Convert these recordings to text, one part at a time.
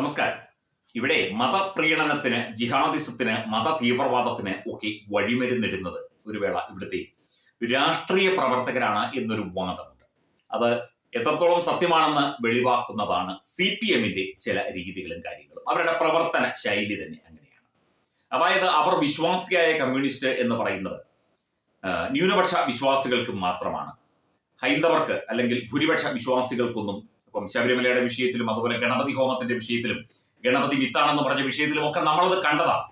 നമസ്കാരം. ഇവിടെ മതപ്രീണനത്തിന് ജിഹാദിസത്തിന് മത തീവ്രവാദത്തിന് ഒക്കെ വഴിമരുന്നിടുന്നത് ഒരു വേള ഇവിടുത്തെ രാഷ്ട്രീയ പ്രവർത്തകരാണ് എന്നൊരു വാദമുണ്ട്. അത് എത്രത്തോളം സത്യമാണെന്ന് വെളിവാക്കുന്നതാണ് സി പി എമ്മിന്റെ ചില രീതികളും കാര്യങ്ങളും. അവരുടെ പ്രവർത്തന ശൈലി തന്നെ അങ്ങനെയാണ്. അതായത് അവർ വിശ്വാസിയായ കമ്മ്യൂണിസ്റ്റ് എന്ന് പറയുന്നത് ന്യൂനപക്ഷ വിശ്വാസികൾക്ക് മാത്രമാണ്. ഹൈന്ദവർക്ക് അല്ലെങ്കിൽ ഭൂരിപക്ഷ വിശ്വാസികൾക്കൊന്നും ഇപ്പം ശബരിമലയുടെ വിഷയത്തിലും അതുപോലെ ഗണപതി ഹോമത്തിന്റെ വിഷയത്തിലും ഗണപതി വിത്താണെന്ന് പറഞ്ഞ വിഷയത്തിലും ഒക്കെ നമ്മളത് കണ്ടതാണ്.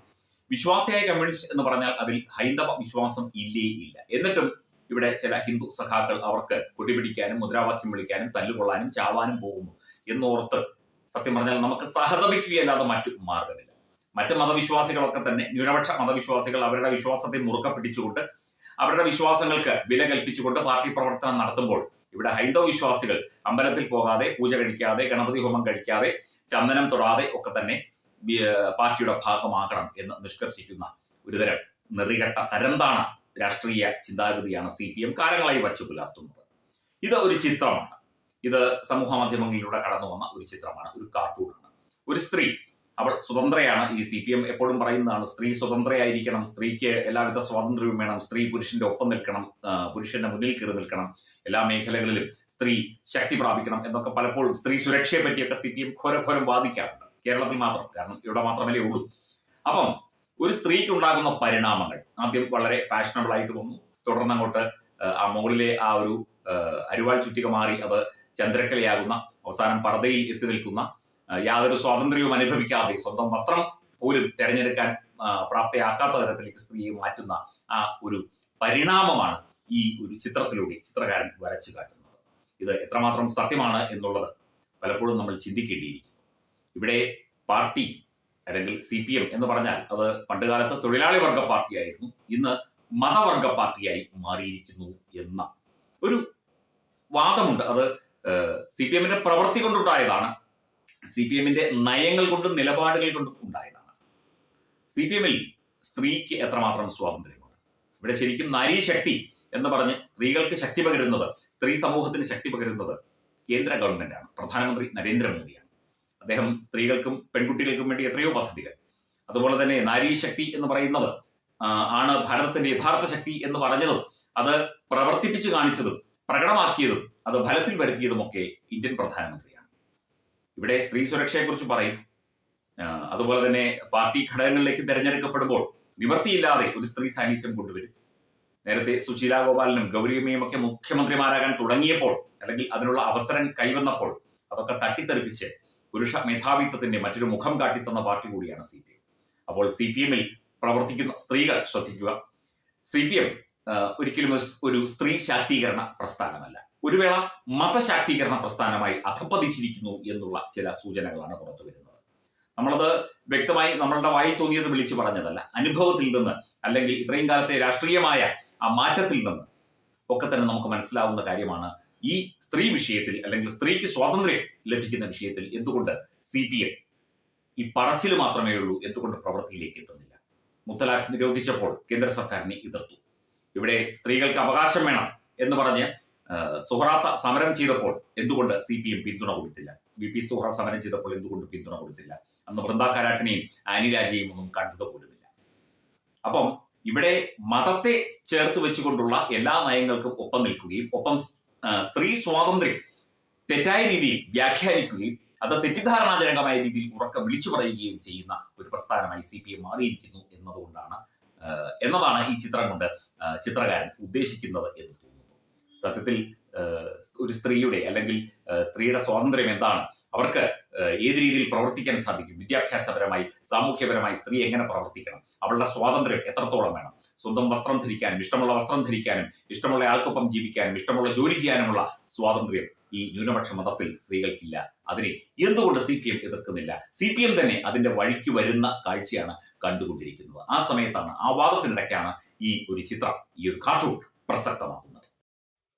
വിശ്വാസിയായ കമ്മ്യൂണിസ്റ്റ് എന്ന് പറഞ്ഞാൽ അതിൽ ഹൈന്ദവ വിശ്വാസം ഇല്ലേ ഇല്ല. എന്നിട്ടും ഇവിടെ ചില ഹിന്ദു സഖാക്കൾ അവർക്ക് കൊടിപിടിക്കാനും മുദ്രാവാക്യം വിളിക്കാനും തല്ലുകൊള്ളാനും ചാവാനും പോകുന്നു എന്നോർത്ത് സത്യം പറഞ്ഞാൽ നമുക്ക് സഹതപിക്കുകയല്ലാതെ മറ്റു മാർഗമില്ല മറ്റ് മതവിശ്വാസികളൊക്കെ തന്നെ ന്യൂനപക്ഷ മതവിശ്വാസികൾ അവരുടെ വിശ്വാസത്തെ മുറുക്ക പിടിച്ചുകൊണ്ട് അവരുടെ വിശ്വാസങ്ങൾക്ക് വില കൽപ്പിച്ചുകൊണ്ട് പാർട്ടി പ്രവർത്തനം നടത്തുമ്പോൾ ഇവിടെ ഹൈന്ദവ വിശ്വാസികൾ അമ്പലത്തിൽ പോകാതെ പൂജ കഴിക്കാതെ ഗണപതി ഹോമം കഴിക്കാതെ ചന്ദനം തൊടാതെ ഒക്കെ തന്നെ പാർട്ടിയുടെ ഭാഗമാകണം എന്ന് നിഷ്കർഷിക്കുന്ന ഒരുതരം നെറികെട്ട തരംതാണ രാഷ്ട്രീയ ചിന്താഗതിയാണ് സി പി എം കാലങ്ങളായി വച്ചു പുലർത്തുന്നത്. ഇത് ഒരു ചിത്രമാണ്. ഇത് സമൂഹ മാധ്യമങ്ങളിലൂടെ കടന്നു വന്ന ഒരു ചിത്രമാണ് ഒരു കാർട്ടൂണാണ് ഒരു സ്ത്രീ അവൾ സ്വതന്ത്രയാണ്. ഈ സി പി എം എപ്പോഴും പറയുന്നതാണ് സ്ത്രീ സ്വതന്ത്രയായിരിക്കണം സ്ത്രീക്ക് എല്ലാവിധ സ്വാതന്ത്ര്യവും വേണം സ്ത്രീ പുരുഷന്റെ ഒപ്പം നിൽക്കണം പുരുഷന്റെ മുന്നിൽ കയറി നിൽക്കണം എല്ലാ മേഖലകളിലും സ്ത്രീ ശക്തി പ്രാപിക്കണം എന്നൊക്കെ പലപ്പോഴും സ്ത്രീ സുരക്ഷയെ പറ്റിയൊക്കെ സി പി എം ഘോരഘോരം വാദിക്കാറുണ്ട്. കേരളത്തിൽ മാത്രം കാരണം ഇവിടെ മാത്രമല്ലേ ഉള്ളൂ. അപ്പം ഒരു സ്ത്രീക്ക് ഉണ്ടാകുന്ന പരിണാമങ്ങൾ ആദ്യം വളരെ ഫാഷനബിൾ ആയിട്ട് വന്നു. തുടർന്ന് അങ്ങോട്ട് ആ, മുകളിലെ ആ ഒരു അരുവാൾ ചുറ്റിക മാറി അത് ചന്ദ്രക്കലയാകുന്ന അവസാനം പർദ്ദയിൽ എത്തി നിൽക്കുന്ന യാതൊരു സ്വാതന്ത്ര്യവും അനുഭവിക്കാതെ സ്വന്തം വസ്ത്രം പോലും തിരഞ്ഞെടുക്കാൻ പ്രാപ്തയാക്കാത്ത തരത്തിലേക്ക് സ്ത്രീയെ മാറ്റുന്ന ആ ഒരു പരിണാമമാണ് ഈ ഒരു ചിത്രത്തിലൂടെ ചിത്രകാരൻ വരച്ചു കാട്ടുന്നത്. ഇത് എത്രമാത്രം സത്യമാണ് എന്നുള്ളത് പലപ്പോഴും നമ്മൾ ചിന്തിക്കേണ്ടിയിരിക്കുന്നു. ഇവിടെ പാർട്ടി അല്ലെങ്കിൽ സി പി എം എന്ന് പറഞ്ഞാൽ അത് പണ്ടുകാലത്ത് തൊഴിലാളി വർഗ പാർട്ടിയായിരുന്നു. ഇന്ന് മതവർഗ പാർട്ടിയായി മാറിയിരിക്കുന്നു എന്ന ഒരു വാദമുണ്ട്. അത് സി പി എമ്മിന്റെ പ്രവൃത്തി കൊണ്ടുണ്ടായതാണ്. സി പി എമ്മിന്റെ നയങ്ങൾ കൊണ്ടും നിലപാടുകൾ കൊണ്ടും ഉണ്ടായതാണ്. സി പി എമ്മിൽ സ്ത്രീക്ക് എത്രമാത്രം സ്വാതന്ത്ര്യമുണ്ട്? ഇവിടെ ശരിക്കും നാരീശക്തി എന്ന് പറഞ്ഞ് സ്ത്രീകൾക്ക് ശക്തി പകരുന്നത് സ്ത്രീ സമൂഹത്തിന് ശക്തി പകരുന്നത് കേന്ദ്ര ഗവൺമെന്റാണ് പ്രധാനമന്ത്രി നരേന്ദ്രമോദിയാണ്. അദ്ദേഹം സ്ത്രീകൾക്കും പെൺകുട്ടികൾക്കും വേണ്ടി എത്രയോ പദ്ധതികൾ. അതുപോലെ തന്നെ നാരീശക്തി എന്ന് പറയുന്നത് ആണ് ഭാരതത്തിന്റെ യഥാർത്ഥ ശക്തി എന്ന് പറഞ്ഞതും അത് പ്രവർത്തിപ്പിച്ചു കാണിച്ചതും പ്രകടമാക്കിയതും അത് ഫലത്തിൽ വരുത്തിയതുമൊക്കെ ഇന്ത്യൻ പ്രധാനമന്ത്രിയാണ് ഇവിടെ സ്ത്രീ സുരക്ഷയെക്കുറിച്ച് പറയും. അതുപോലെ തന്നെ പാർട്ടി ഘടകങ്ങളിലേക്ക് തിരഞ്ഞെടുക്കപ്പെടുമ്പോൾ നിവർത്തിയില്ലാതെ ഒരു സ്ത്രീ സാന്നിധ്യം കൊണ്ടുവരും. നേരത്തെ സുശീല ഗോപാലനും ഗൗരിയമ്മയും ഒക്കെ മുഖ്യമന്ത്രിമാരാകാൻ തുടങ്ങിയപ്പോൾ അല്ലെങ്കിൽ അതിനുള്ള അവസരം കൈവന്നപ്പോൾ അതൊക്കെ തട്ടിത്തെറിപ്പിച്ച് പുരുഷ മേധാവിത്വത്തിന്റെ മറ്റൊരു മുഖം കാട്ടിത്തന്ന പാർട്ടി കൂടിയാണ് സി പി എം. അപ്പോൾ സി പി എമ്മിൽ പ്രവർത്തിക്കുന്ന സ്ത്രീകൾ ശ്രദ്ധിക്കുക. സി പി എം ഒരിക്കലും ഒരു സ്ത്രീ ശാക്തീകരണ പ്രസ്ഥാനമല്ല. ഒരു വേള മതശാക്തീകരണ പ്രസ്ഥാനമായി അധപ്പതിച്ചിരിക്കുന്നു എന്നുള്ള ചില സൂചനകളാണ് പുറത്തു വരുന്നത്. നമ്മളത് വ്യക്തമായി നമ്മളുടെ വായിൽ തോന്നിയത് വിളിച്ചു പറഞ്ഞതല്ല. അനുഭവത്തിൽ നിന്ന് അല്ലെങ്കിൽ ഇത്രയും കാലത്തെ രാഷ്ട്രീയമായ ആ മാറ്റത്തിൽ നിന്ന് ഒക്കെ തന്നെ നമുക്ക് മനസ്സിലാവുന്ന കാര്യമാണ് ഈ സ്ത്രീ വിഷയത്തിൽ അല്ലെങ്കിൽ സ്ത്രീക്ക് സ്വാതന്ത്ര്യം ലഭിക്കുന്ന വിഷയത്തിൽ എന്തുകൊണ്ട് സി പി എം ഈ പറച്ചിൽ മാത്രമേ ഉള്ളൂ എന്തുകൊണ്ട് പ്രവൃത്തിയിലേക്ക് എത്തുന്നില്ല? മുത്തലാഖ് നിരോധിച്ചപ്പോൾ കേന്ദ്ര സർക്കാരിനെ എതിർത്തു. ഇവിടെ സ്ത്രീകൾക്ക് അവകാശം വേണം എന്ന് പറഞ്ഞ് സുഹറാത്ത സമരം ചെയ്തപ്പോൾ എന്തുകൊണ്ട് സി പി എം പിന്തുണ കൊടുത്തില്ല? വി പി സുഹറ സമരം ചെയ്തപ്പോൾ എന്തുകൊണ്ട് പിന്തുണ കൊടുത്തില്ല? അന്ന് വൃന്ദ കാരാട്ടിനെയും ആനി ഒന്നും കണ്ടത് പോലുമില്ല. അപ്പം ഇവിടെ മതത്തെ ചേർത്ത് വെച്ചുകൊണ്ടുള്ള എല്ലാ നയങ്ങൾക്കും ഒപ്പം നിൽക്കുകയും ഒപ്പം സ്ത്രീ സ്വാതന്ത്ര്യം തെറ്റായ രീതിയിൽ വ്യാഖ്യാനിക്കുകയും അത് തെറ്റിദ്ധാരണാജനകമായ രീതിയിൽ ഉറക്കം വിളിച്ചു പറയുകയും ചെയ്യുന്ന ഒരു പ്രസ്ഥാനമായി സി പി എം മാറിയിരിക്കുന്നു എന്നതുകൊണ്ടാണ് എന്നതാണ് ഈ ചിത്രം കൊണ്ട് ചിത്രകാരൻ ഉദ്ദേശിക്കുന്നത് എന്ന് സത്യത്തിൽ ഒരു സ്ത്രീയുടെ അല്ലെങ്കിൽ സ്ത്രീയുടെ സ്വാതന്ത്ര്യം എന്താണ്? അവർക്ക് ഏത് രീതിയിൽ പ്രവർത്തിക്കാൻ സാധിക്കും? വിദ്യാഭ്യാസപരമായി സാമൂഹ്യപരമായി സ്ത്രീ എങ്ങനെ പ്രവർത്തിക്കണം? അവളുടെ സ്വാതന്ത്ര്യം എത്രത്തോളം വേണം? സ്വന്തം വസ്ത്രം ധരിക്കാനും ഇഷ്ടമുള്ള വസ്ത്രം ധരിക്കാനും ഇഷ്ടമുള്ള ആൾക്കൊപ്പം ജീവിക്കാനും ഇഷ്ടമുള്ള ജോലി ചെയ്യാനുമുള്ള സ്വാതന്ത്ര്യം ഈ ന്യൂനപക്ഷ മതത്തിൽ സ്ത്രീകൾക്കില്ല. അതിനെ എന്തുകൊണ്ട് സി പി എം എതിർക്കുന്നില്ല? സി പി എം തന്നെ അതിന്റെ വഴിക്ക് വരുന്ന കാഴ്ചയാണ് കണ്ടുകൊണ്ടിരിക്കുന്നത്. ആ സമയത്താണ് ആ വാദത്തിനിടയ്ക്കാണ് ഈ ഒരു ചിത്രം ഈ ഒരു കാർട്ടൂൺ പ്രസക്തമാകുന്നത്.